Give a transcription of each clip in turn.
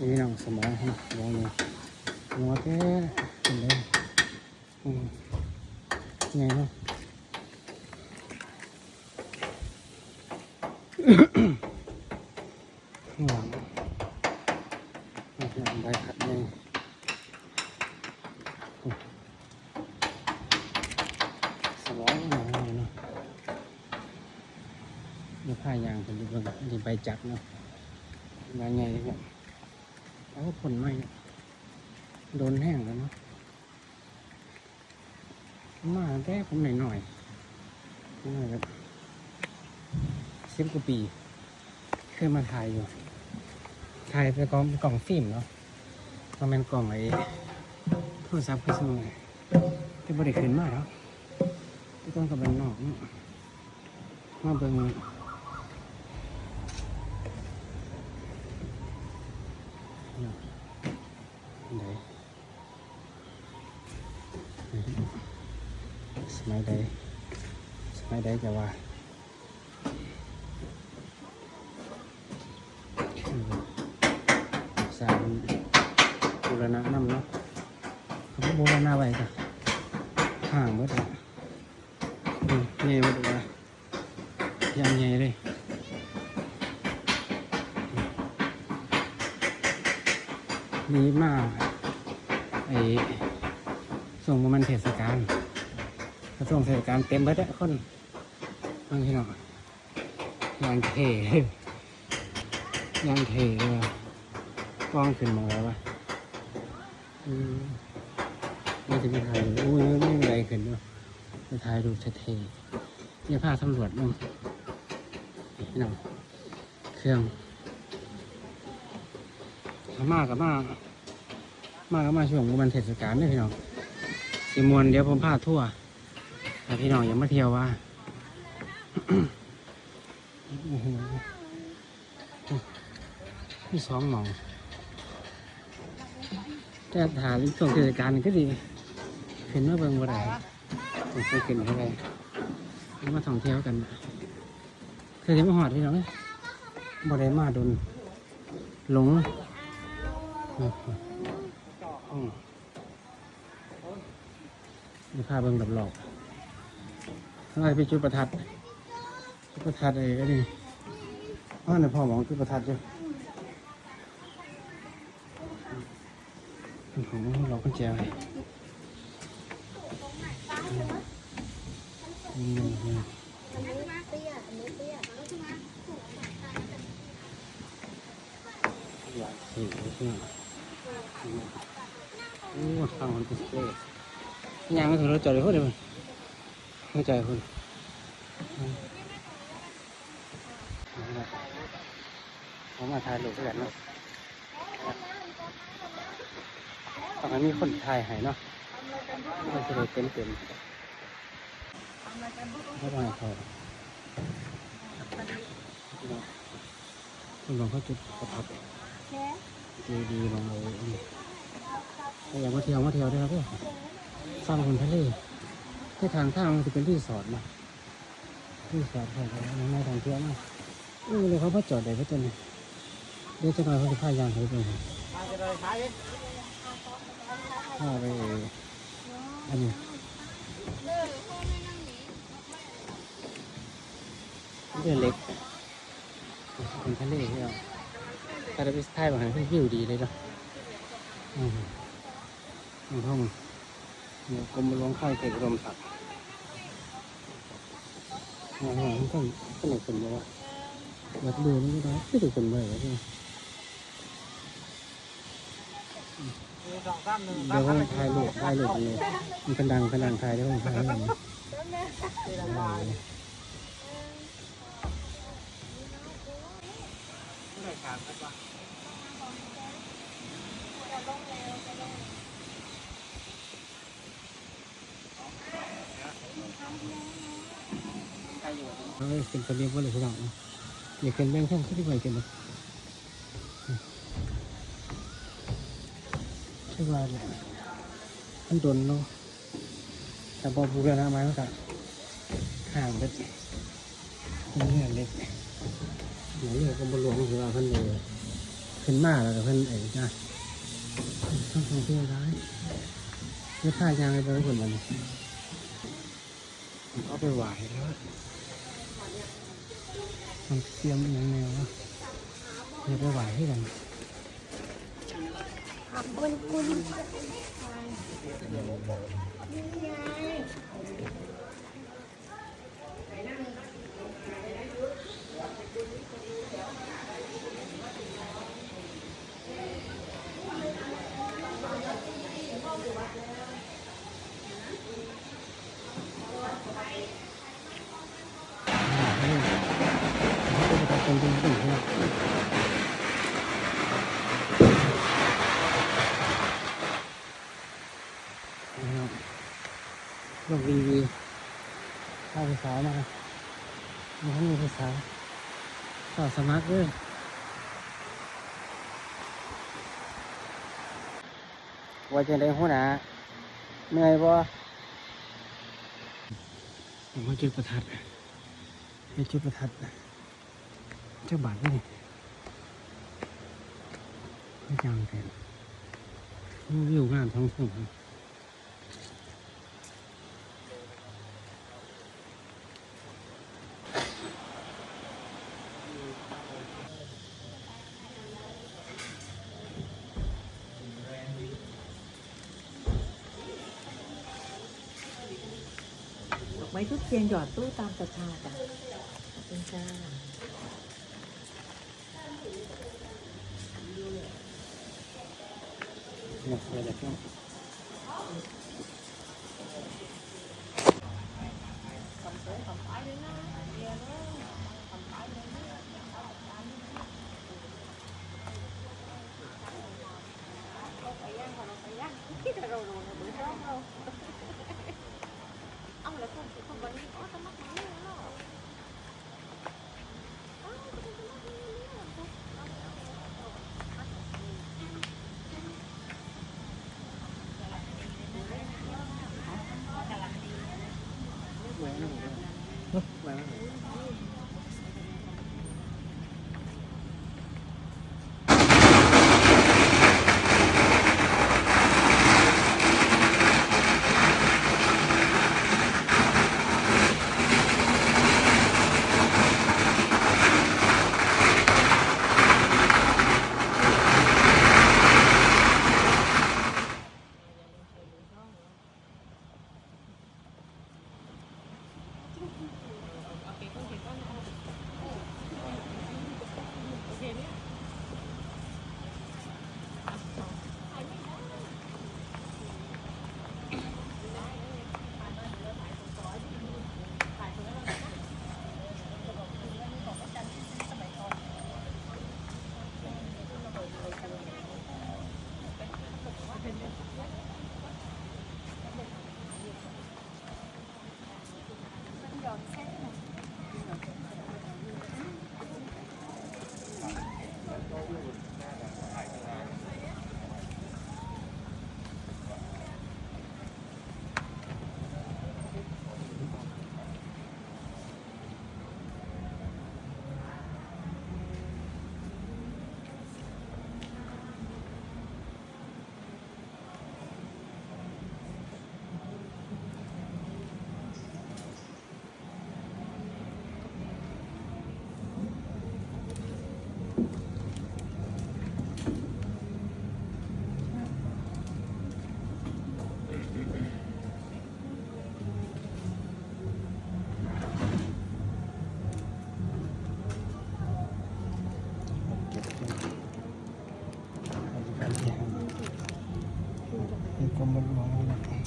นี่น้องสมองฮะมองนี่หัวแก่เป็นเลยอืมไงเนาะข้างหลังหลังใบขัดไงสมองหน่อยเนาะมีผ้ายางเป็นดูเบิ่งมีใบจักเนาะใบไงเลย เนี่ยเอาผลไม้โดนแห้งแล้วเนาะมาตั้งแต่ผมหน่อยหน่อยหน่อยแบบสิบกว่าปี เคยมาถ่ายอยู่ ถ่ายไปกล่องกล่องฟิล์มเนาะมันเป็นกล่องไอ้โทรศัพท์คือสมัยที่บริขึ้นมาแล้วที่ต้องกับเป็นนอกนาะมาเบิ่ง เนาะไหนสมัยใดสมัยใดจะว่าสามบูรณ น้ำเนาะเขาบอกบูรณะไว้มาไอ้ส่งประมาณเทศกาลถ้าส่งเทศกาลเต็มเบิดอะคนบางทีเนาะยางเทยยางเทเลยกล้องขึ้นมาแล้ววะอืมนี่จะไปถ่ายอุ้ยไม่มีอะไรขึ้นด้วยไปถ่ายรูปเท่เนี่ยพาตำรวจมั่งนี่น้องเครื่อง มากับมามากับมาช่วงวันเทศกาลเนี่ยพี่น้องสิมวนเดี๋ยวผมพาทั่วถ้าพี่น้องอยังมาเที่ยวว่าโอ้มีสองหมองแต่ถามช่วงเทศกาลนี่ก็ดีขึ้นมาเบิ่งบ่ได้ผมเคยขึ้นเท่าไรมาท่องเที่ยวกันเคยได้มาหอดพี่น้องเอ้ยบ่ได้มาโดนหลง มมีพาเบิ่งหลอกๆข้างในเป็นจุดประทัดจุดประทัดอะไรก็นี่อ๋อในพ่อหมองจุดประทัดอยู่ของเรากุญแจไว้อืมอืมอยากสิใช่ไหม โอ้ฟังคนติดเต้ยังไม่ถึงรถจอดเลยพูดเลยมั้ยไม่ใจคุณผมมาถ่ายรูปกันเนาะตอนนั้นมีคนถ่ายให้เนาะมันจะเลยเต็มเต็มไม่ต้องให้เขาคุณลองเขาจุดประทับ ดีดีลองเลยถ้าอยากมาเที่ยวมาเที่ยวได้ครับพี่ฟังคนทะเลที่ทางข้างมันจะเป็นรีสอร์ทนะรีสอร์ทใช่ไหมไม่ทางเที่ยวนะเออเลยเขามาจอดได้ก็จะเนี่ยเดี๋ยวจะหน่อยเขาจะพายางเขาไปให้ข้าไปอันนี้เรือเล็กเป็นทะเลที่เรา ถ้าเราไปถ่ายบางแห่งวิวดีเลยเนาะอืมอืมห้องเนี่ยกรมหลวงค่ายเกิดรมศักดิ์อ๋อมันต้องสนุกคนเดียววัดดูนี่ก็ได้ที่ถูกคนเลยใช่ไหมสองสามหนึ่งเดี๋ยวผมถ่ายรูปถ่ายรูปอันนี้มันเป็นดังเป็นดังถ่ายเดี๋ยวผมถ่ายรูปอัน เฮ้ยเป็นตัวเรียกว่าอะไรสักอย่างนะอย่าเกินแบงค์ช่องขึ้นไปเกันเลยใช่ว่าเนี่ยมันโดนเนาะแต่พอบูรณะมาแล้วก็ห่างไปนี่เล็กไหนก็บหลวงหรือว่าเพันเลยขึ้นมาแล้วก็เพิ่นไอ้จ้ะต้องท่องเที่ยวได้เดี๋ยวพายางไปเบิ่งคนมันเอาไปไหวแล้ว มันเตรียมอย่างแนวะเดี๋ยวไปไหวให้กันขอบคุณคุณ เป็นจริงจริงๆเนี่ยนะครับ ลงวีวีเข้าภาษามามันมีภาษาต่อสมัครด้วยว่าจะได้หัวหน้าเหนื่อยบ่ผมมาจุดประทัดไปจุดประทัดเจ้าบาทนี่ไม่จังเป็นวิวงานท้องทุ่ง ไม้ทุกเทียนหยอดตู้ตามศรัทธาจ้ะขอบคุณจ้าเนี่ยเดี๋ยวจะต้องเอา เอ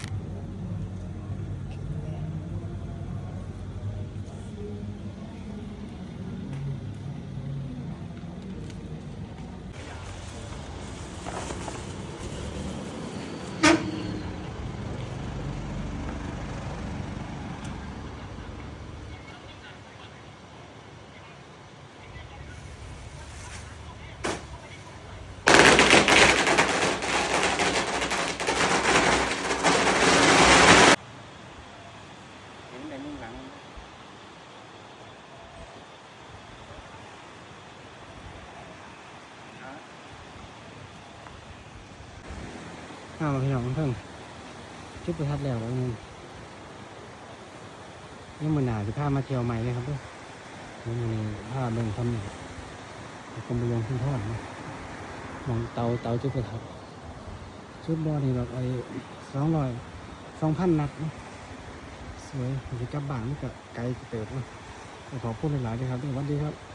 เอ้ามาพี่น้องเพิ่งจุดประทัดแล้วแล้วนี่นี่มือหนาสิพามาเที่ยวใหม่เลยครับเพื่อนนี่มือนี้พาเบิ่งทำนี่กรมหลวงคุณทอดนะมองเตาเตาจุดประทัดชุดบอนี่แบบไอ้สองร้อยสองพันนัดนะสวยจะกลับบ้านมันก็ไกลเติบนะขอพูดหลายๆเลยครับสวัสดีครับ